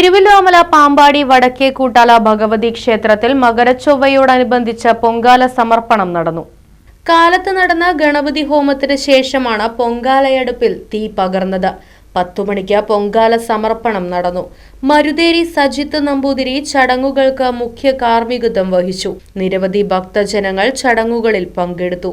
Thiruvilwamala Pampady Vadakke Koottala Bhagavathi ക്ഷേത്രത്തിൽ മകരച്ചൊവ്വയോടനുബന്ധിച്ച് പൊങ്കാല സമർപ്പണം നടന്നു. കാലത്ത് നടന്ന ഗണപതി ഹോമത്തിന് ശേഷമാണ് പൊങ്കാലയടുപ്പിൽ തീ പകർന്നത്. പത്തു മണിക്ക് പൊങ്കാല സമർപ്പണം നടന്നു. മരുതേരി സജിത്ത് നമ്പൂതിരി ചടങ്ങുകൾക്ക് മുഖ്യ കാർമ്മികത്വം വഹിച്ചു. നിരവധി ഭക്തജനങ്ങൾ ചടങ്ങുകളിൽ പങ്കെടുത്തു.